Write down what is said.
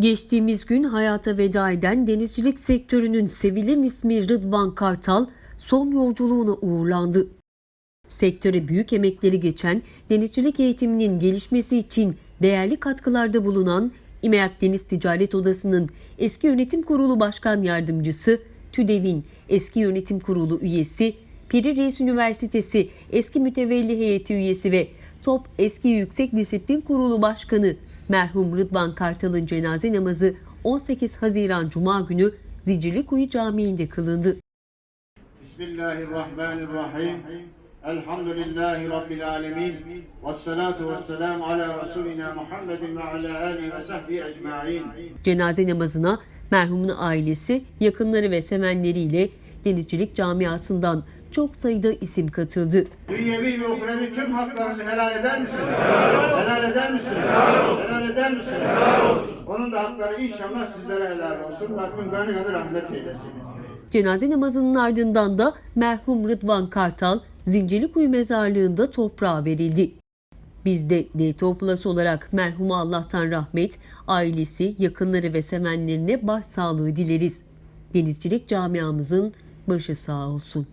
Geçtiğimiz gün hayata veda eden denizcilik sektörünün sevilen ismi Rıdvan Kartal son yolculuğuna uğurlandı. Sektöre büyük emekleri geçen denizcilik eğitiminin gelişmesi için değerli katkılarda bulunan İMEAK Deniz Ticaret Odası'nın eski yönetim kurulu başkan yardımcısı, TÜDEV'in eski yönetim kurulu üyesi, Piri Reis Üniversitesi eski mütevelli heyeti üyesi ve TOP eski Yüksek Disiplin Kurulu Başkanı merhum Rıdvan Kartal'ın cenaze namazı 18 Haziran Cuma günü Zincirlikuyu Camii'nde kılındı. Bismillahirrahmanirrahim. Elhamdülillahi Rabbil alemin. Ve salatu ve selamu ala Resulina Muhammedin ve ala alihi ve sahbihi ecma'in. Cenaze namazına merhumun ailesi, yakınları ve sevenleriyle denizcilik camiasından çok sayıda isim katıldı. Dünyevi ve uhrevi tüm haklarınızı helal eder misiniz? Helal eder misiniz? Helal eder misiniz? Onun da hakları inşallah sizlere helal olsun. Rabbim gani gani rahmet eylesin. Cenaze namazının ardından da merhum Rıdvan Kartal Zincirlikuyu mezarlığında toprağa verildi. Biz de DTO Plus olarak merhuma Allah'tan rahmet, ailesi, yakınları ve sevenlerine başsağlığı dileriz. Denizcilik camiamızın başı sağ olsun.